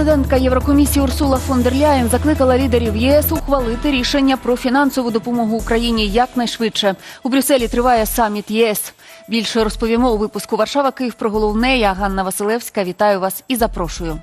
Президентка Єврокомісії Урсула фон дер Ляєн закликала лідерів єС ухвалити рішення про фінансову допомогу Україні якнайшвидше. У Брюсселі триває саміт ЄС. Більше розповімо у випуску Варшава Київ про головне. Я Ганна Василевська. Вітаю вас і запрошую.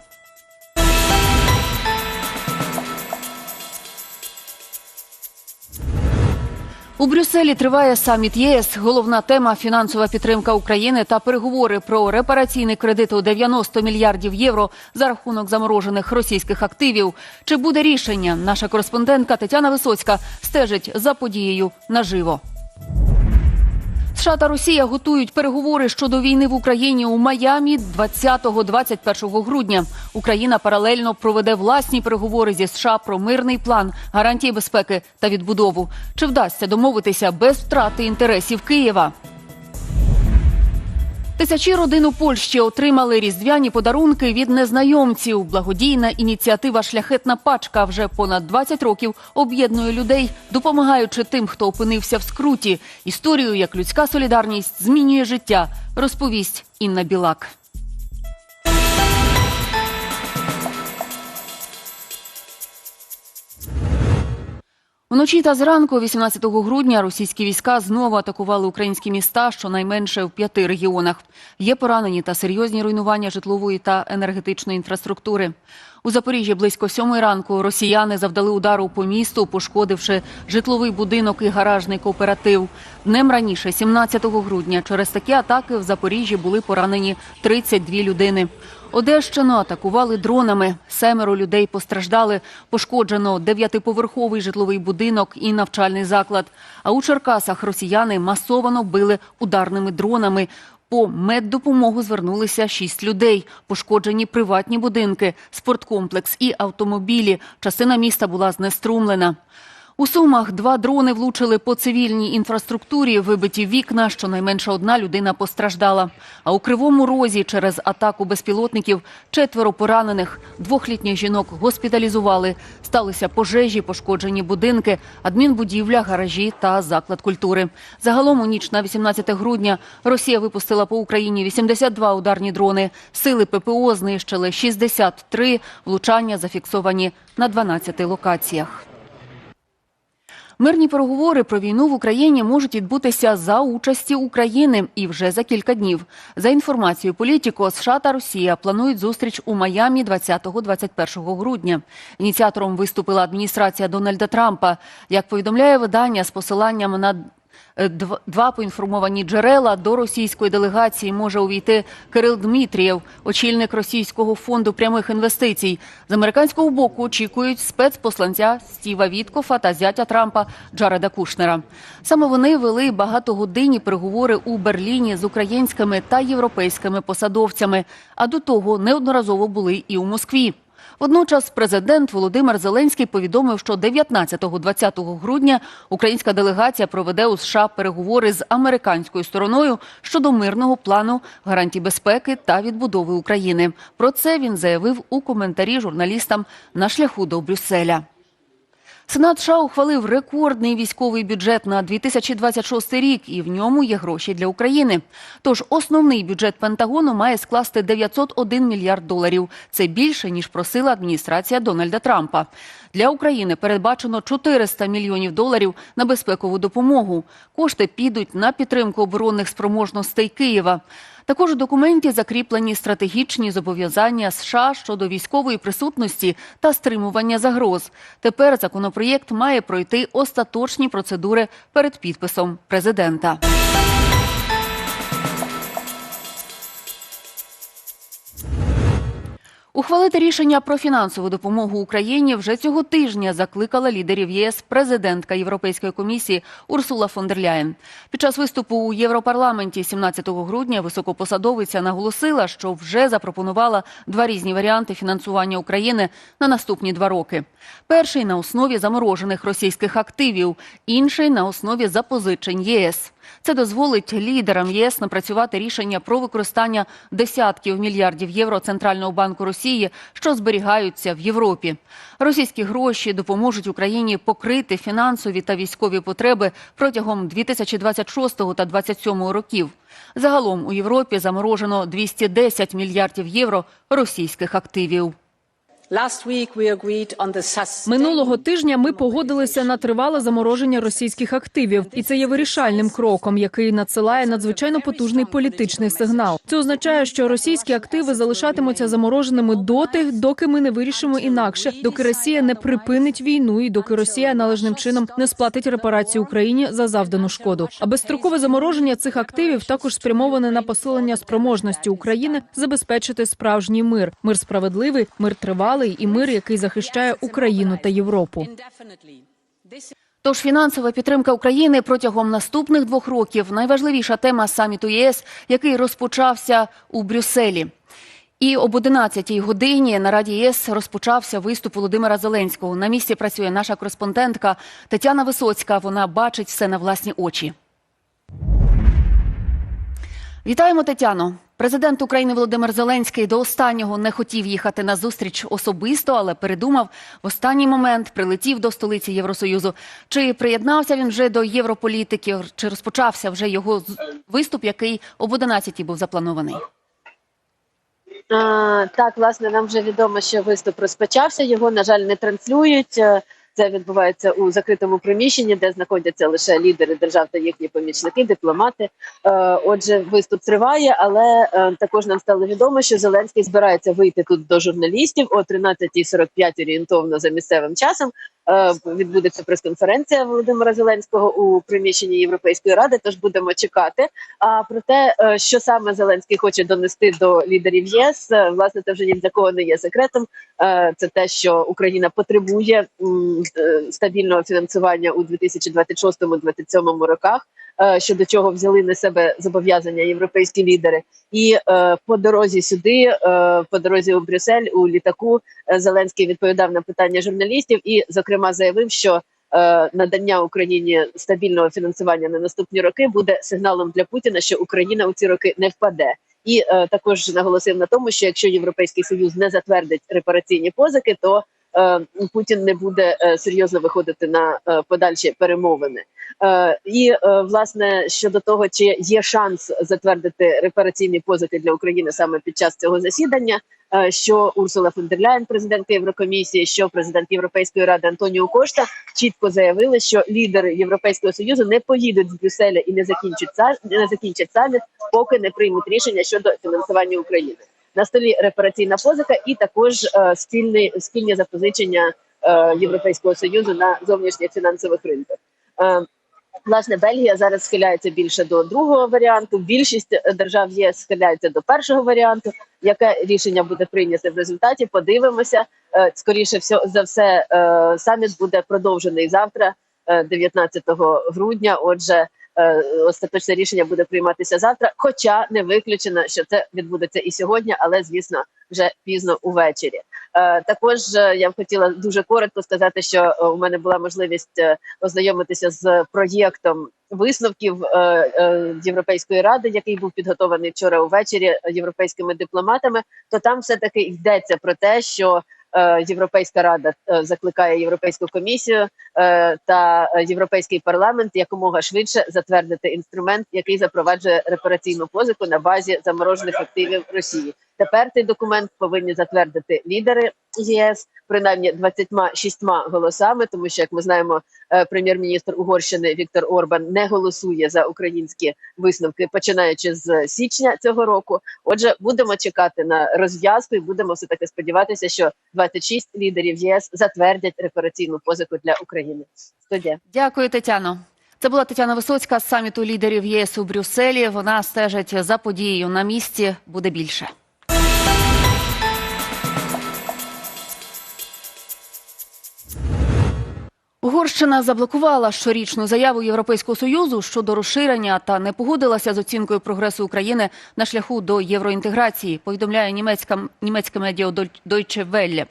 У Брюсселі триває саміт ЄС. Головна тема фінансова підтримка України та переговори про репараційний кредит у 90 мільярдів євро за рахунок заморожених російських активів. Чи буде рішення? Наша кореспондентка Тетяна Висоцька стежить за подією наживо. США та Росія готують переговори щодо війни в Україні у Майамі 20-21 грудня. Україна паралельно проведе власні переговори зі США про мирний план, гарантії безпеки та відбудову. Чи вдасться домовитися без втрати інтересів Києва? Тисячі родин у Польщі отримали різдвяні подарунки від незнайомців. Благодійна ініціатива Шляхетна пачка вже понад 20 років об'єднує людей, допомагаючи тим, хто опинився в скруті. Історію, як людська солідарність змінює життя, розповість Інна Білак. Вночі та зранку, 18 грудня, російські війська знову атакували українські міста, щонайменше в п'яти регіонах. Є поранені та серйозні руйнування житлової та енергетичної інфраструктури. У Запоріжжі близько сьомої ранку росіяни завдали удару по місту, пошкодивши житловий будинок і гаражний кооператив. Днем раніше, 17 грудня, через такі атаки в Запоріжжі були поранені 32 людини. Одещину атакували дронами. Семеро людей постраждали. Пошкоджено дев'ятиповерховий житловий будинок і навчальний заклад. А у Черкасах росіяни масовано били ударними дронами. По меддопомогу звернулися шість людей. Пошкоджені приватні будинки, спорткомплекс і автомобілі. Частина міста була знеструмлена. У Сумах два дрони влучили по цивільній інфраструктурі, вибиті вікна, щонайменше одна людина постраждала. А у Кривому Розі через атаку безпілотників четверо поранених, двох літніх жінок госпіталізували. Сталися пожежі, пошкоджені будинки, адмінбудівля, гаражі та заклад культури. Загалом у ніч на 18 грудня Росія випустила по Україні 82 ударні дрони. Сили ППО знищили 63, влучання зафіксовані на 12 локаціях. Мирні переговори про війну в Україні можуть відбутися за участі України і вже за кілька днів. За інформацією політико, США та Росія планують зустріч у Майамі 20-21 грудня. Ініціатором виступила адміністрація Дональда Трампа. Як повідомляє видання з посиланням на Два поінформовані джерела до російської делегації може увійти Кирил Дмитрієв, очільник російського фонду прямих інвестицій. З американського боку очікують спецпосланця Стіва Віткофа та зятя Трампа Джареда Кушнера. Саме вони вели багатогодинні переговори у Берліні з українськими та європейськими посадовцями. А до того неодноразово були і у Москві. Водночас президент Володимир Зеленський повідомив, що 19-20 грудня українська делегація проведе у США переговори з американською стороною щодо мирного плану гарантій безпеки та відбудови України. Про це він заявив у коментарі журналістам на шляху до Брюсселя. Сенат США ухвалив рекордний військовий бюджет на 2026 рік, і в ньому є гроші для України. Тож основний бюджет Пентагону має скласти 901 мільярд доларів. Це більше ніж просила адміністрація Дональда Трампа. Для України передбачено 400 мільйонів доларів на безпекову допомогу. Кошти підуть на підтримку оборонних спроможностей Києва. Також у документі закріплені стратегічні зобов'язання США щодо військової присутності та стримування загроз. Тепер законопроєкт має пройти остаточні процедури перед підписом президента. Ухвалити рішення про фінансову допомогу Україні вже цього тижня закликала лідерів ЄС президентка Європейської комісії Урсула фон дер Ляєн. Під час виступу у Європарламенті 17 грудня високопосадовиця наголосила, що вже запропонувала два різні варіанти фінансування України на наступні два роки. Перший на основі заморожених російських активів, інший на основі запозичень ЄС. Це дозволить лідерам ЄС напрацювати рішення про використання десятків мільярдів євро Центрального банку Росії, що зберігаються в Європі. Російські гроші допоможуть Україні покрити фінансові та військові потреби протягом 2026 та 2027 років. Загалом у Європі заморожено 210 мільярдів євро російських активів. Минулого тижня ми погодилися на тривале замороження російських активів, і це є вирішальним кроком, який надсилає надзвичайно потужний політичний сигнал. Це означає, що російські активи залишатимуться замороженими доти, доки ми не вирішимо інакше, доки Росія не припинить війну і доки Росія належним чином не сплатить репарації Україні за завдану шкоду. А безстрокове замороження цих активів також спрямоване на посилення спроможності України забезпечити справжній мир, мир справедливий, мир тривалий і мир, який захищає Україну та Європу. Тож фінансова підтримка України протягом наступних двох років найважливіша тема саміту ЄС, який розпочався у Брюсселі. І об 11-й годині на Раді ЄС розпочався виступ Володимира Зеленського. На місці працює наша кореспондентка Тетяна Висоцька. Вона бачить все на власні очі. Вітаємо, Тетяно. Президент України Володимир Зеленський до останнього не хотів їхати на зустріч особисто, але передумав в останній момент прилетів до столиці Євросоюзу. Чи приєднався він вже до європолітики, чи розпочався вже його виступ, який об 11-й був запланований? А, так, власне, нам вже відомо, що виступ розпочався. Його, на жаль, не транслюють. Це відбувається у закритому приміщенні, де знаходяться лише лідери держав та їхні помічники, дипломати. Е, Отже, виступ триває, але е, також нам стало відомо, що Зеленський збирається вийти тут до журналістів о 13.45 орієнтовно за місцевим часом. Е, Відбудеться прес-конференція Володимира Зеленського у приміщенні Європейської ради. Тож будемо чекати. А про те, е, що саме Зеленський хоче донести до лідерів ЄС, е, власне, це вже ні для кого не є секретом. Це те, що Україна потребує стабільного фінансування у 2026-2027 роках. Е, Щодо чого взяли на себе зобов'язання європейські лідери, і е, по дорозі сюди, е, по дорозі у Брюссель, у літаку, Зеленський відповідав на питання журналістів і, зокрема, заявив, що надання Україні стабільного фінансування на наступні роки буде сигналом для Путіна, що Україна у ці роки не впаде. І е, також наголосив на тому, що якщо Європейський Союз не затвердить репараційні позики, то Путін не буде е, серйозно виходити на е, подальші перемовини. Е, і е, власне щодо того, чи є шанс затвердити репараційні позики для України саме під час цього засідання, е, що Урсула фон дер президентка Єврокомісії, що президент Європейської ради Антоніо Кошта чітко заявили, що лідери Європейського союзу не поїдуть з Брюсселя і не закінчать не закінчать саміт, поки не приймуть рішення щодо фінансування України. На столі репараційна позика і також е, спільний спільні запозичення е, Європейського союзу на зовнішніх фінансових ринках. Е, Власне, Бельгія зараз схиляється більше до другого варіанту. Більшість держав єс схиляється до першого варіанту. Яке рішення буде прийнято в результаті? Подивимося. Скоріше за все, саміт буде продовжений завтра, е, 19 грудня. Отже, остаточне рішення буде прийматися завтра. Хоча не виключено, що це відбудеться і сьогодні, але звісно, вже пізно увечері. Е, Також е, я б хотіла дуже коротко сказати, що е, у мене була можливість е, ознайомитися з проєктом висновків е, е, Європейської ради, який був підготований вчора увечері європейськими дипломатами. То там все таки йдеться про те, що е, Європейська рада е, закликає Європейську комісію е, та е, Європейський парламент якомога швидше затвердити інструмент, який запроваджує репараційну позику на базі заморожених активів Росії. Тепер цей документ повинні затвердити лідери ЄС принаймні 26 голосами, тому що як ми знаємо, е, прем'єр-міністр Угорщини Віктор Орбан не голосує за українські висновки, починаючи з січня цього року. Отже, будемо чекати на розв'язку і будемо все таки сподіватися, що 26 лідерів ЄС затвердять репараційну позику для України. Студія. Дякую, Тетяно. Це була Тетяна Висоцька з саміту лідерів ЄС у Брюсселі. Вона стежить за подією на місці. Буде більше. Угорщина заблокувала щорічну заяву Європейського союзу щодо розширення та не погодилася з оцінкою прогресу України на шляху до євроінтеграції. Повідомляє німецька німецьке медіа Deutsche Welle.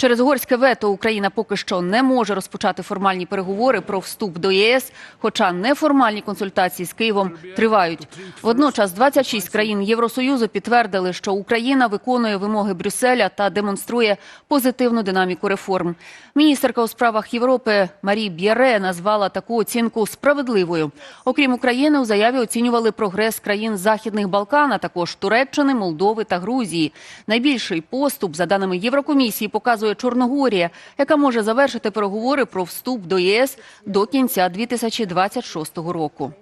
Через угорське вето Україна поки що не може розпочати формальні переговори про вступ до ЄС, хоча неформальні консультації з Києвом тривають. Водночас 26 країн Євросоюзу підтвердили, що Україна виконує вимоги Брюсселя та демонструє позитивну динаміку реформ. Міністерка у справах Європи Марі Б'єре назвала таку оцінку справедливою. Окрім України, у заяві оцінювали прогрес країн Західних Балкан, а також Туреччини, Молдови та Грузії. Найбільший поступ, за даними Єврокомісії, показує Чорногорія, яка може завершити переговори про вступ до ЄС до кінця 2026 року.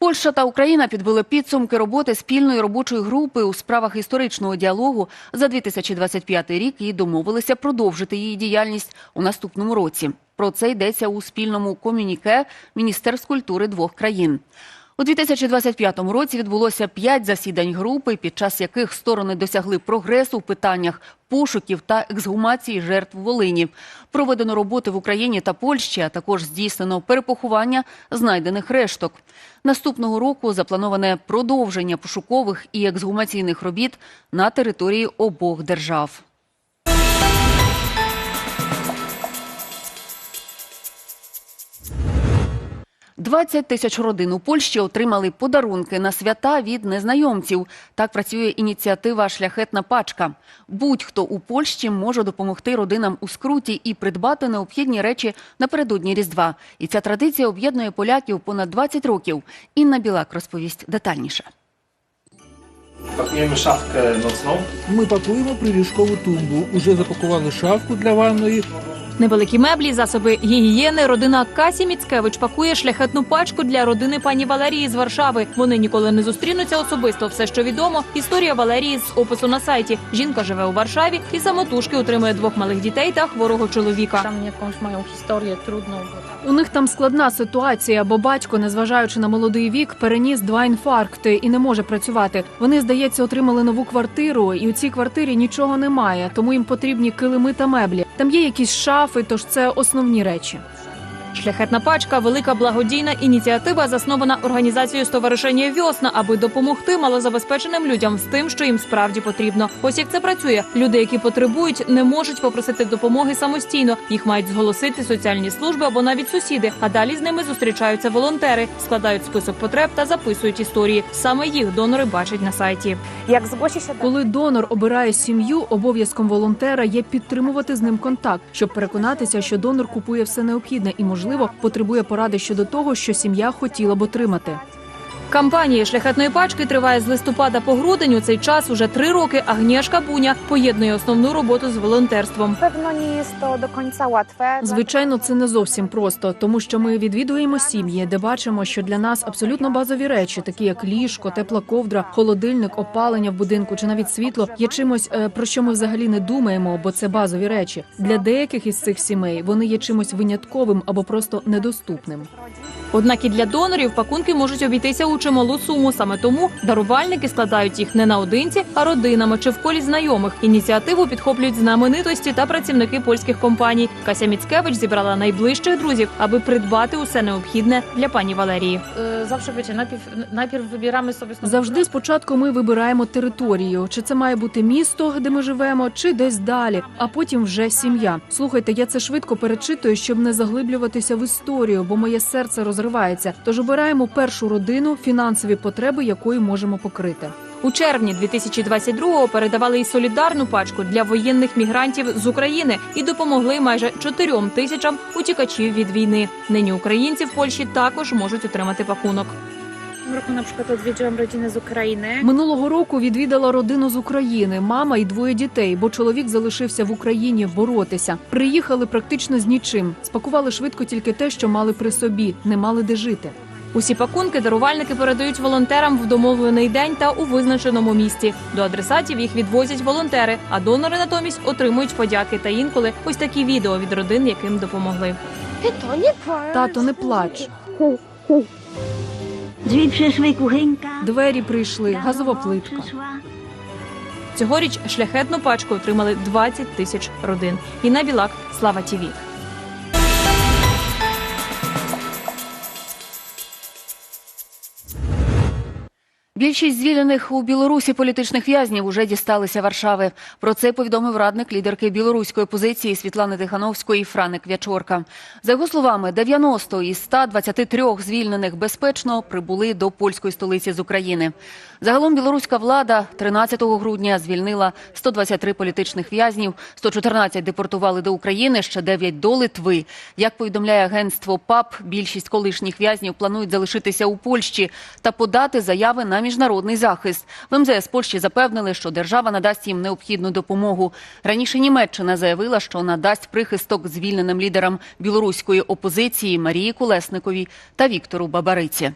Польща та Україна підбили підсумки роботи спільної робочої групи у справах історичного діалогу за 2025 рік і домовилися продовжити її діяльність у наступному році. Про це йдеться у спільному комюніке Міністерств культури двох країн. У 2025 році відбулося п'ять засідань групи, під час яких сторони досягли прогресу в питаннях пошуків та ексгумації жертв Волині. Проведено роботи в Україні та Польщі, а також здійснено перепоховання знайдених решток. Наступного року заплановане продовження пошукових і ексгумаційних робіт на території обох держав. «20 тисяч родин у Польщі отримали подарунки на свята від незнайомців. Так працює ініціатива Шляхетна пачка. Будь-хто у Польщі може допомогти родинам у скруті і придбати необхідні речі напередодні Різдва. І ця традиція об'єднує поляків понад 20 років. Інна Білак розповість детальніше. Pakujemy szafkę nocną. Ми пакуємо приліжкову тумбу. Уже запакували шафку для ванної. Невеликі меблі, засоби гігієни. Родина Касі Міцкевич пакує шляхетну пачку для родини пані Валерії з Варшави. Вони ніколи не зустрінуться особисто. Все, що відомо, історія Валерії з опису на сайті. Жінка живе у Варшаві і самотужки утримує двох малих дітей та хворого чоловіка. Там mają historię trudną. bo У них там складна ситуація, бо батько, незважаючи на молодий вік, переніс два інфаркти і не може працювати. Вони, здається, отримали нову квартиру, і у цій квартирі нічого немає, тому їм потрібні килими та меблі. Там є якісь шафи, тож це основні речі. Шляхетна пачка велика благодійна ініціатива, заснована організацією «Стоваришення Вьосна, аби допомогти малозабезпеченим людям з тим, що їм справді потрібно. Ось як це працює. Люди, які потребують, не можуть попросити допомоги самостійно. Їх мають зголосити соціальні служби або навіть сусіди. А далі з ними зустрічаються волонтери, складають список потреб та записують історії. Саме їх донори бачать на сайті. Się Коли донор обирає сім'ю, обов'язком волонтера є підтримувати з ним контакт, щоб переконатися, що донор купує все необхідне і, можливо, потребує поради щодо того, що сім'я хотіла б отримати. Кампанія шляхетної пачки триває з листопада по грудень. У цей час уже три роки Агнєшка Буня поєднує основну роботу з волонтерством. nie jest to do końca łatwe. Звичайно, це не зовсім просто, тому що ми відвідуємо сім'ї, де бачимо, що для нас абсолютно базові речі, такі як ліжко, тепла ковдра, холодильник, опалення в будинку чи навіть світло, є чимось, е, про що ми взагалі не думаємо, бо це базові речі. Для деяких із цих сімей вони є чимось винятковим або просто недоступним. Однак і для донорів пакунки можуть обійтися у чималу суму. Саме тому дарувальники складають їх не наодинці, а родинами чи в колі знайомих. Ініціативу підхоплюють знаменитості та працівники польських компаній. Кася Міцкевич зібрала найближчих друзів, аби придбати усе необхідне для пані Валерії. wiecie, najpierw, najpierw wybieramy Завжди спочатку ми вибираємо територію, чи це має бути місто, де ми живемо, чи десь далі, а потім вже сім'я. Слухайте, я це швидко перечитую, щоб не заглиблюватися в історію, бо моє серце розривається. Тож обираємо першу родину, фінансові потреби якої можемо покрити. У червні 2022-го передавали і солідарну пачку для воєнних мігрантів з України і допомогли майже чотирьом тисячам утікачів від війни. Нині українці в Польщі також можуть отримати пакунок. Roku na przykład odwiedziłam rodzinę z Ukrainy. Минулого року відвідала родину з України, мама і двоє дітей, бо чоловік залишився в Україні боротися. Приїхали практично з нічим. Спакували швидко тільки те, що мали при собі, не мали де жити. Усі пакунки дарувальники передають волонтерам в домовлений день та у визначеному місці. До адресатів їх відвозять волонтери, а донори натомість отримують подяки та інколи ось такі відео від родин, яким допомогли. Тато, не плач. Drzwi przyszły. Двері прийшли, газова плитка. Цьогоріч шляхетну пачку отримали 20 тисяч родин. І на Білак, Слава Тіві. Більшість звільнених у Білорусі політичних в'язнів уже дісталися Варшави. Про це повідомив радник лідерки білоруської опозиції Світлани Тихановської Франик Вячорка. За його словами, 90 із 123 звільнених безпечно прибули до польської столиці з України. Загалом білоруська влада 13 грудня звільнила 123 політичних в'язнів, 114 депортували до України, ще 9 до Литви. Як повідомляє агентство ПАП, більшість колишніх в'язнів планують залишитися у Польщі та подати заяви на міжнародний захист. В МЗС Польщі запевнили, що держава надасть їм необхідну допомогу. Раніше Німеччина заявила, що надасть прихисток звільненим лідерам білоруської опозиції Марії Кулесниковій та Віктору Бабариці.